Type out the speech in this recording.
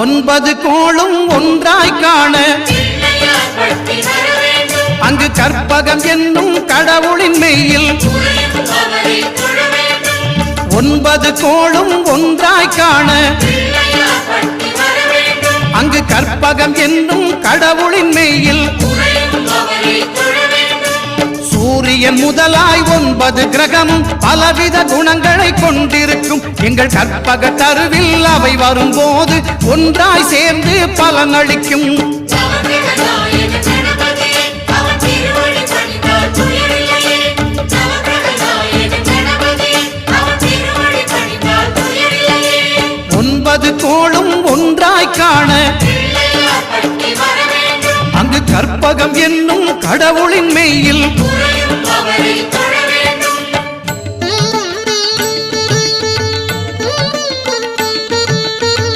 ஒன்பது கோளும் ஒன்றாய் காண. அங்கு கற்பகம் என்னும் கடவுளின் மெயில் ஒன்பது கோளும் ஒன்றாய் காண. அங்கு கற்பகம் என்னும் கடவுளின் மெயில் சூரியன் முதலாய் ஒன்பது கிரகமும் பலவித குணங்கள் கொண்டிருக்கும். எங்கள் கற்பக தருவில் அவை வரும்போது ஒன்றாய் சேர்ந்து பலனளிக்கும் நவக்கிரகநாயக ஒன்பது கோளும் ஒன்றாய் காண. அங்கு கற்பகம் என்னும் கடவுளின் மெய்யில்